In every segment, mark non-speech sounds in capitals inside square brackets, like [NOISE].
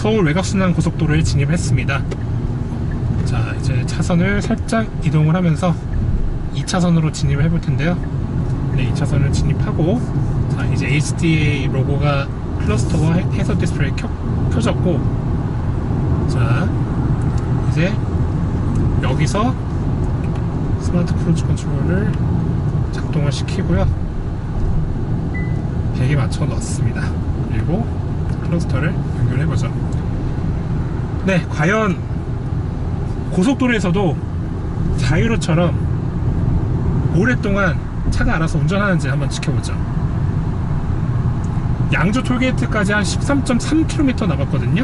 서울 외곽순환 고속도로에 진입했습니다. 자, 이제 차선을 살짝 이동을 하면서 2차선으로 진입을 해볼 텐데요. 네, 2차선을 진입하고, 자, 이제 HDA 로고가 클러스터와 해- 해서 디스플레이 켜, 켜졌고, 자, 이제 여기서 스마트 크루즈 컨트롤을 작동을 시키고요. 100에 맞춰 넣었습니다. 그리고 클러스터를 연결해보죠. 네, 과연 고속도로에서도 자유로처럼 오랫동안 차가 알아서 운전하는지 한번 지켜보죠. 양주 톨게이트까지 한 13.3km 남았거든요.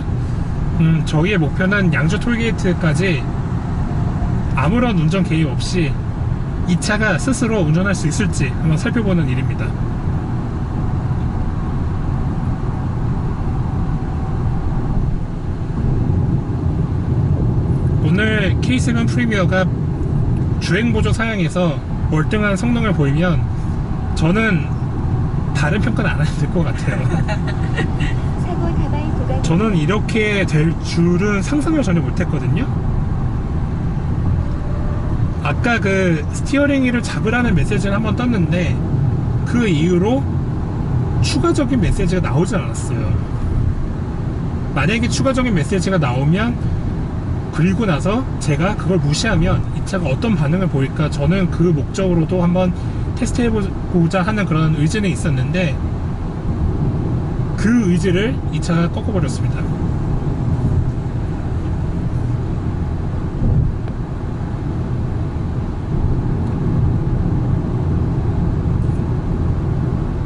음, 저희의 목표는 양주 톨게이트까지 아무런 운전 개입 없이 이 차가 스스로 운전할 수 있을지 한번 살펴보는 일입니다. 오늘 K7 프리미어가 주행보조 사양에서 월등한 성능을 보이면 저는 다른 평가는 안 해도 될 것 같아요. [LAUGHS] 저는 이렇게 될 줄은 상상을 전혀 못했거든요. 아까 그 스티어링 휠을 잡으라는 메시지는 한번 떴는데 그 이후로 추가적인 메시지가 나오지 않았어요. 만약에 추가적인 메시지가 나오면 그리고 나서 제가 그걸 무시하면 이 차가 어떤 반응을 보일까 저는 그 목적으로도 한번 테스트 해보자 하는 그런 의지는 있었는데 그 의지를 이 차가 꺾어버렸습니다.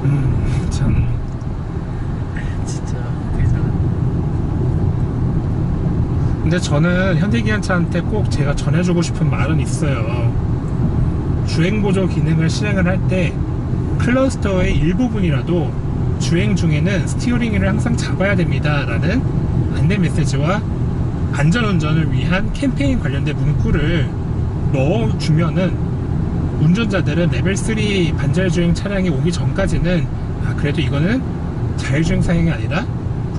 음, 참. 진짜 대단한. 근데 저는 현대기아차한테 꼭 제가 전해주고 싶은 말은 있어요. 주행보조 기능을 실행을 할 때 클러스터의 일부분이라도 주행 중에는 스티어링 휠을 항상 잡아야 됩니다. 라는 안내 메시지와 안전운전을 위한 캠페인 관련된 문구를 넣어주면은 운전자들은 레벨 3 반자율주행 차량이 오기 전까지는 아, 그래도 이거는 자율주행 사양이 아니라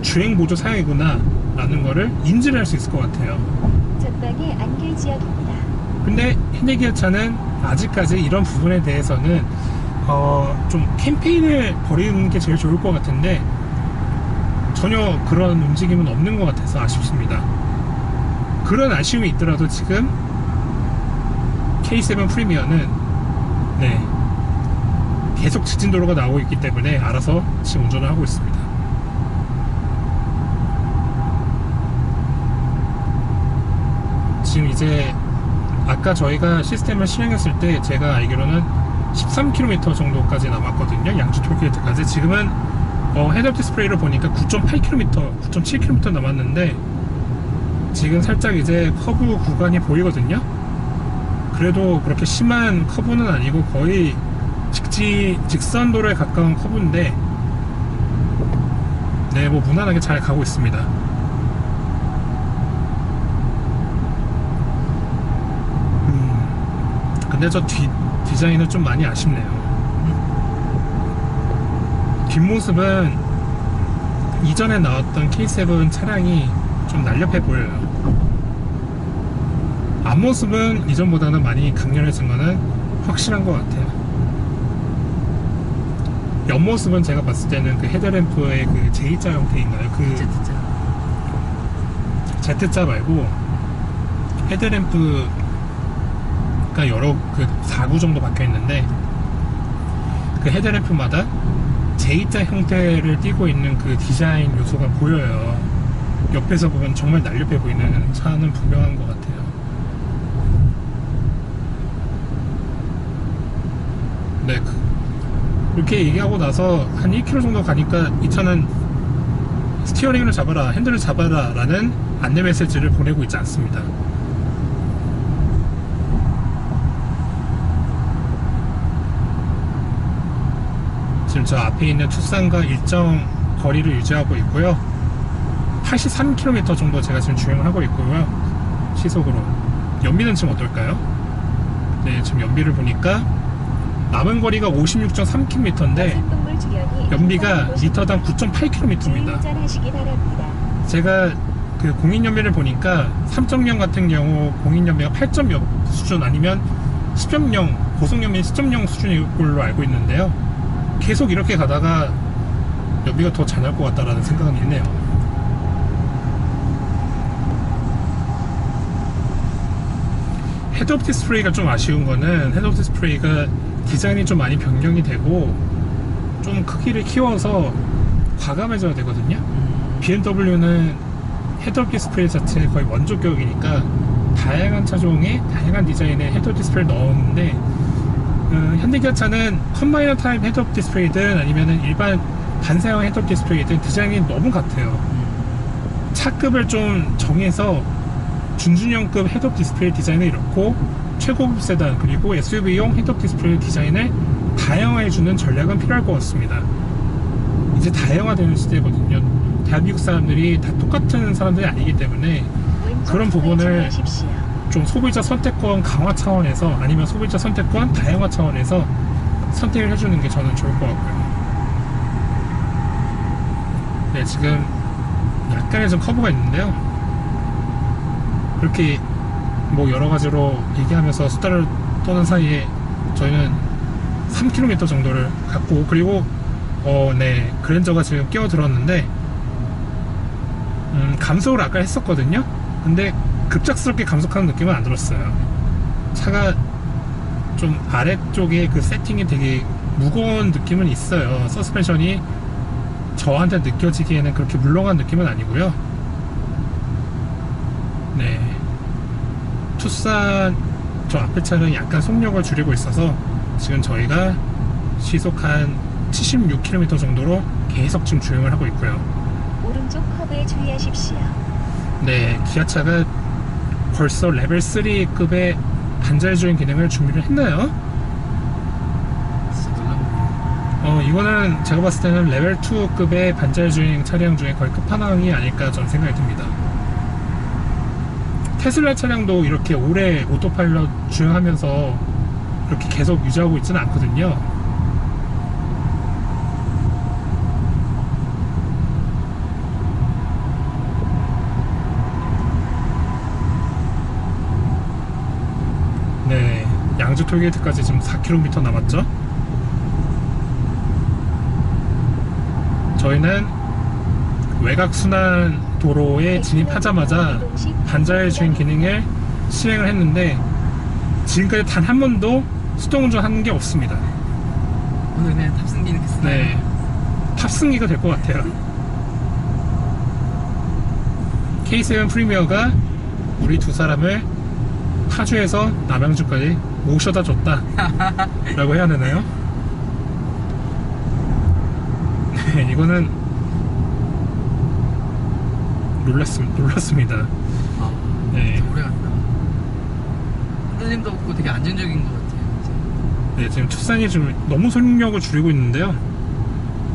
주행보조 사양이구나 라는 거를 인지를 할 수 있을 것 같아요. 전방에 안길 지역입니다. 근데 현대기아차는 아직까지 이런 부분에 대해서는 어, 좀 캠페인을 벌이는 게 제일 좋을 것 같은데 전혀 그런 움직임은 없는 것 같아서 아쉽습니다. 그런 아쉬움이 있더라도 지금 K7 프리미어는 네 계속 직진도로가 나오고 있기 때문에 알아서 지금 운전을 하고 있습니다. 지금 이제 아까 저희가 시스템을 실행했을 때 제가 알기로는 13km 정도까지 남았거든요. 양주 톨게이트까지. 지금은 어, 헤드업 디스플레이를 보니까 9.8km, 9.7km 남았는데 지금 살짝 이제 커브 구간이 보이거든요. 그래도 그렇게 심한 커브는 아니고 거의 직지 직선도로에 가까운 커브인데 네, 뭐 무난하게 잘 가고 있습니다. 근데 저 뒤, 디자인은 좀 많이 아쉽네요. 뒷모습은 이전에 나왔던 K7 차량이 좀 날렵해 보여요. 앞모습은 이전보다는 많이 강렬해진 거는 확실한 것 같아요. 옆모습은 제가 봤을 때는 그 헤드램프의 그 J자 형태인가요? 그 진짜 Z자 말고 헤드램프 가 여러 그 4구 정도 박혀 있는데 그 헤드램프마다 J자 형태를 띠고 있는 그 디자인 요소가 보여요. 옆에서 보면 정말 날렵해 보이는 차는 분명한 것 같아요. 네, 그- 이렇게 얘기하고 나서 한 1km 정도 가니까 이 차는 스티어링을 잡아라, 핸들을 잡아라 라는 안내 메시지를 보내고 있지 않습니다. 지금 저 앞에 있는 투싼과 일정 거리를 유지하고 있고요. 83km 정도 제가 지금 주행을 하고 있고요. 시속으로. 연비는 지금 어떨까요? 네, 지금 연비를 보니까 남은 거리가 56.3km인데 산동물 주변이 연비가 리터당 9.8km입니다. 주의운전하시기 바랍니다. 제가 그 공인연비를 보니까 3.0 같은 경우 공인연비가 8.0 수준 아니면 10.0 고속연비 10.0 수준일 걸로 알고 있는데요. 계속 이렇게 가다가 연비가 더 잘 날 것 같다라는 생각은 있네요. 헤드업 디스플레이가 좀 아쉬운 거는 헤드업 디스플레이가 디자인이 좀 많이 변경이 되고 좀 크기를 키워서 과감해져야 되거든요. BMW는 헤드업 디스플레이 자체 거의 원조격이니까 다양한 차종에 다양한 디자인의 헤드업 디스플레이를 넣었는데 어, 현대기아차는 컴바이너 타입 헤드업 디스플레이든 아니면은 일반 반사형 헤드업 디스플레이든 디자인이 너무 같아요. 차급을 좀 정해서 준준형급 헤드업 디스플레이 디자인을 이렇고 최고급 세단 그리고 SUV용 헤드업 디스플레이 디자인을 다양화해주는 전략은 필요할 것 같습니다. 이제 다양화되는 시대거든요. 대한민국 사람들이 다 똑같은 사람들이 아니기 때문에 왼쪽 그런 부분을. 좀 소비자 선택권 강화 차원에서 아니면 소비자 선택권 다양화 차원에서 선택을 해주는 게 저는 좋을 것 같고요. 네, 지금 약간의 좀 커브가 있는데요. 그렇게 뭐 여러 가지로 얘기하면서 수다를 떠는 사이에 저희는 3km 정도를 갔고 그리고 어, 네 그랜저가 지금 끼어들었는데 음, 감속을 아까 했었거든요. 근데 급작스럽게 감속하는 느낌은 안 들었어요. 차가 좀 아래쪽에 그 세팅이 되게 무거운 느낌은 있어요. 서스펜션이 저한테 느껴지기에는 그렇게 물렁한 느낌은 아니고요. 네. 투싼 저 앞에 차는 약간 속력을 줄이고 있어서 지금 저희가 시속 한 76km 정도로 계속 지금 주행을 하고 있고요. 오른쪽 커브에 주의하십시오. 네, 기아차가 벌써 레벨 3급의 반자율 주행 기능을 준비를 했나요? 어, 이거는 제가 봤을 때는 레벨 2급의 반자율 주행 차량 중에 거의 끝판왕이 아닐까 저는 생각이 듭니다. 테슬라 차량도 이렇게 오래 오토파일럿 주행하면서 그렇게 계속 유지하고 있지는 않거든요. 네, 양주 톨게이트까지 지금 4km 남았죠? 저희는 외곽 순환 도로에 진입하자마자 반자율 주행 기능을 실행을 했는데 지금까지 단 한 번도 수동 운전한 게 없습니다. 오늘 그냥 탑승기 이렇게 쓰나요? 네, 탑승기가 될 것 같아요. K7 프리미어가 우리 두 사람을 파주에서 남양주까지 모셔다 줬다 [LAUGHS] 라고 해야 되나요? 네, 이거는 놀랐습, 놀랐습니다. 아, 네. 진짜 오래 간다. 흔들림도 없고 되게 안정적인 것 같아요. 진짜. 네, 지금 투싼이 좀 너무 속력을 줄이고 있는데요.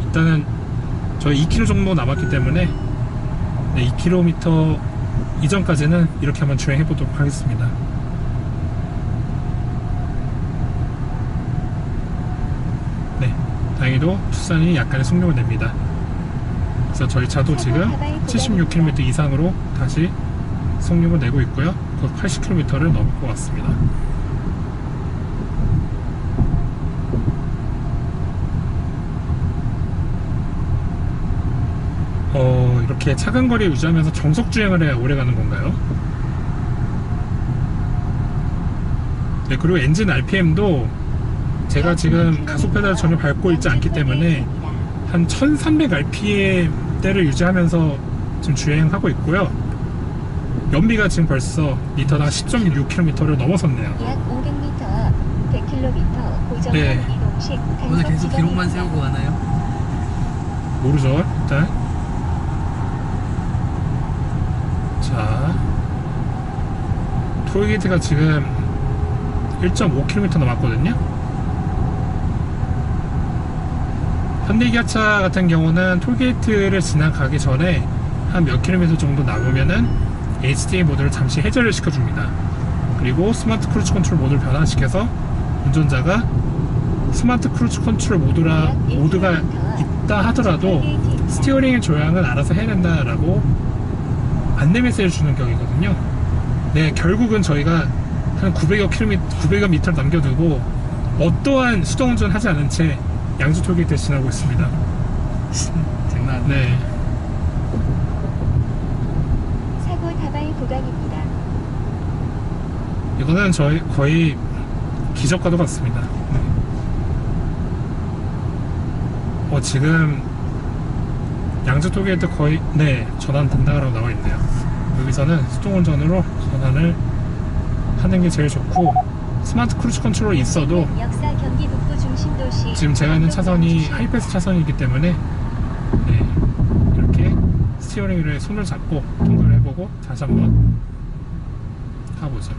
일단은 저희 2km 정도 남았기 때문에 네, 2km 이전까지는 이렇게 한번 주행해 보도록 하겠습니다. 네, 다행히도 투싼이 약간의 속력을 냅니다. 그래서 저희 차도 지금 76km 이상으로 다시 속력을 내고 있고요. 곧 80km를 넘을 것 같습니다. 어, 이렇게 차간 거리 유지하면서 정속 주행을 해야 오래 가는 건가요? 네, 그리고 엔진 RPM도 제가 지금 가속 페달을 전혀 밟고 있지 않기 때문에 한 1300 RPM대를 유지하면서 지금 주행하고 있고요. 연비가 지금 벌써 리터당 10.6km를 넘어섰네요. 약 500m, 100km 고정형 네. 이동식 오늘 단속 계속 기록만 지점입니다. 세우고 가나요? 모르죠, 일단. 자, 톨게이트가 지금 1.5km 남았거든요. 현대기아차 같은 경우는 톨게이트를 지나가기 전에 한 몇 킬로미터 정도 남으면은 HDA 모드를 잠시 해제를 시켜줍니다. 그리고 스마트 크루즈 컨트롤 모드를 변환시켜서 운전자가 스마트 크루즈 컨트롤 모드라, 모드가 있다 하더라도 스티어링의 조향은 알아서 해야 된다라고 안내 메시지를 주는 격이거든요. 네, 결국은 저희가 한 900여 킬로미터, 900여 미터를 남겨두고 어떠한 수동 운전 하지 않은 채 양주 톨게이트에 지나고 있습니다. 장난. 네. 사고 다발 구간입니다. 이거는 저희 거의 기적과도 같습니다. 네. 어, 지금 양주 톨게이트 거의 네 전환 된다라고 나와 있네요. 여기서는 수동 운전으로 전환을 하는 게 제일 좋고 스마트 크루즈 컨트롤이 있어도 역사 경기 북 도시 지금 제가 있는 차선이 하이패스 차선이기 때문에 네, 이렇게 스티어링 휠에 손을 잡고 통과를 해보고 다시 한번 가보죠.